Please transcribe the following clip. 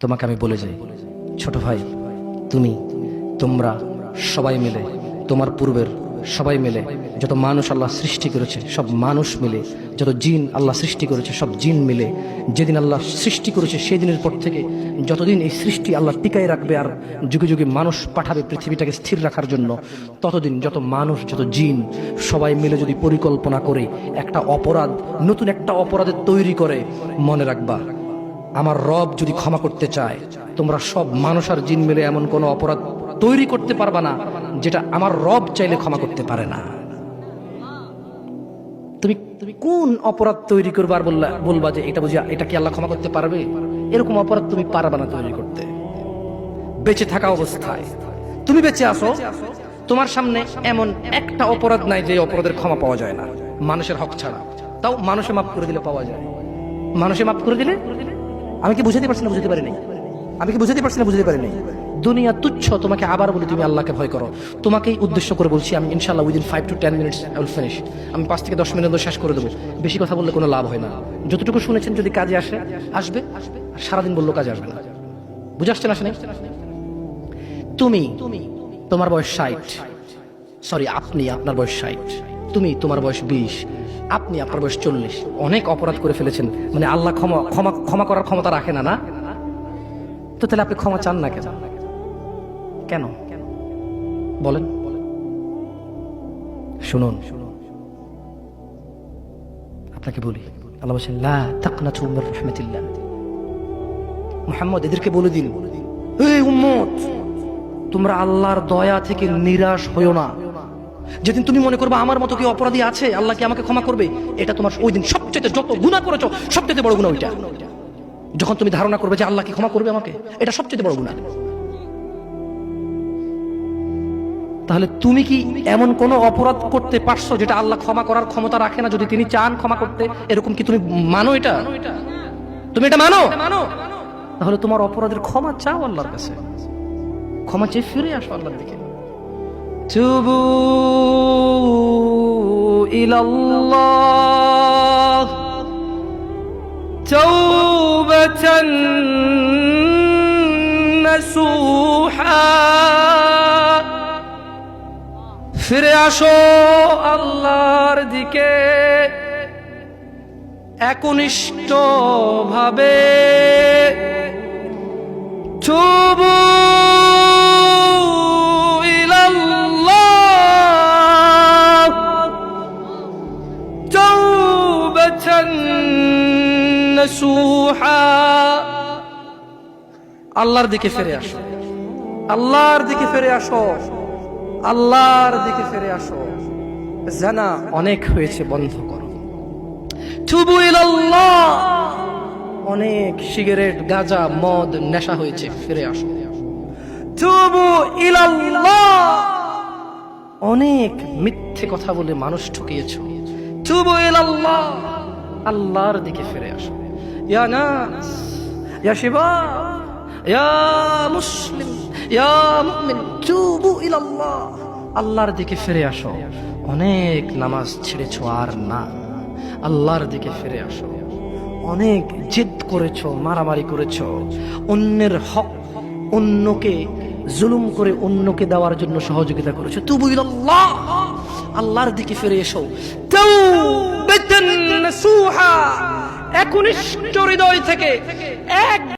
তোমাকে আমি বলে যাই, ছোট ভাই, তুমি, তোমরা সবাই মিলে, তোমার পূর্বের সবাই মিলে, যত মানুষ আল্লাহ সৃষ্টি করেছে, সব মানুষ মিলে, যত জিন আল্লাহ সৃষ্টি করেছে, সব জিন মিলে, যেদিন আল্লাহ সৃষ্টি করেছে সেই দিনের পর থেকে যতদিন এই সৃষ্টি আল্লাহ টিকায় রাখবে আর যুগে যুগে মানুষ পাঠাবে পৃথিবীটাকে স্থির রাখার জন্য, ততদিন যত মানুষ, যত জিন সবাই মিলে যদি পরিকল্পনা করে একটা অপরাধ, নতুন একটা অপরাধের তৈরি করে, মনে রাখবা। আমার রব যদি ক্ষমা করতে চায়, তোমরা সব মানুষ আর জিন মিলে এমন কোনো অপরাধ তৈরি করতে পারবা না, যেটা আমার রব চাইলে ক্ষমা করতে পারে না। তুমি তুমি কোন অপরাধ তৈরি করবে আর বললা, বলবা যে এটা বুঝি এটা কি আল্লাহ ক্ষমা করতে পারবে? এরকম অপরাধ তুমি পারবা না তৈরি করতে। বেঁচে থাকা অবস্থায়। তুমি বেঁচে আসো তোমার সামনে এমন একটা অপরাধ নাই যে অপরাধের ক্ষমা পাওয়া যায় না। মানুষের হক ছাড়া। তাও মানুষে মাফ করে দিলে পাওয়া যায়। মানুষে মাফ করে দিলে আমি কি বুঝাতে পারছি না বুঝতে পারি নাই? আমি কি বুঝাতে পারছি না বুঝতে পারি নাই? দুনিয়া তুচ্ছ, তোমাকে আবার বলি তুমি আল্লাহকে ভয় করো। তোমাকেই উদ্দেশ্য করে বলছি আমি ইনশাল্লাহ within five to ten minutes I will finish আমি পাঁচ থেকে দশ মিনিট শেষ করে দেবো। বেশি কথা বললে কোনো লাভ হয় না। যতটুকু শুনেছেন যদি কাজে আসে, আসবে। আর সারাদিন বলল কাজে আসবে না। বুঝে আসছেন আসেনি তুমি, তোমার বয়স ষাট। সরি আপনি আপনার বয়স ষাট। তুমি তোমার বয়স বিশ, আপনি আপনার বয়স চল্লিশ। অনেক অপরাধ করে ফেলেছেন। মানে আল্লাহ ক্ষমা ক্ষমা ক্ষমা করার ক্ষমতা রাখে না না? তো তাহলে আপনি ক্ষমা চান না কেন? কেন? বলেন। শুনুন। আপনাকে বলি, আল্লাহ বলছেন মুহাম্মদ, এদেরকে বলে দিন। তোমরা আল্লাহর দয়া থেকে নিরাশ হইও না। যেদিন তুমি মনে করবে আমার মতো কি অপরাধী আছে, আল্লাহ কি আমাকে ক্ষমা করবে? এটা তোমার ওই দিন সবচেয়ে যত গুণা করেছ সবচেয়ে বড় গুণা ওইটা। যখন তুমি ধারণা করবে যে আল্লাহ কি ক্ষমা করবে আমাকে, এটা সবচেয়ে বড় গুণা তাহলে তুমি কি এমন কোন অপরাধ করতে পারছ যেটা আল্লাহ ক্ষমা করার ক্ষমতা রাখে না? যদি তিনি চান ক্ষমা করতে, এরকম কি তুমি মানো এটা? তুমি এটা মানো? তাহলে তোমার অপরাধের ক্ষমা চাও আল্লাহর কাছে। ক্ষমা চেয়ে ফিরে আসো আল্লাহর দিকে। توبوا إلى الله توبة نسوحا ফিরে আসো আল্লাহর দিকে একনিষ্ঠ ভাবে توبوا نسوحا আল্লাহর দিকে ফিরে আসো আল্লাহর দিকে ফিরে আসো আল্লাহর দিকে ফিরে আসো জানা অনেক হয়েছে বন্ধ করো তুবু ইলাল্লাহ অনেক সিগারেট গাঁজা মদ নেশা হয়েছে ফিরে আসো তুবু ইলাল্লাহ অনেক মিথ্যে কথা বলে মানুষ ঠকিয়েছ তুবু ইলাল্লাহ আল্লাহর দিকে ফিরে আসো ইয়া নাস ইয়া শিবা ইয়া মুসলিম ইয়া মুমিন তুবু ইলাল্লাহ আল্লাহর দিকে ফিরে আসো। অনেক নামাজ ছেড়েছো আর না। আল্লাহর দিকে ফিরে আসো। অনেক জেদ করেছ, মারামারি করেছ। অন্যের হক অন্যকে জুলুম করে অন্যকে দেওয়ার জন্য সহযোগিতা করেছ। তুবু ইলাল্লাহ। আল্লাহর দিকে ফিরে এসো। একনিষ্ঠ হৃদয় থেকে এক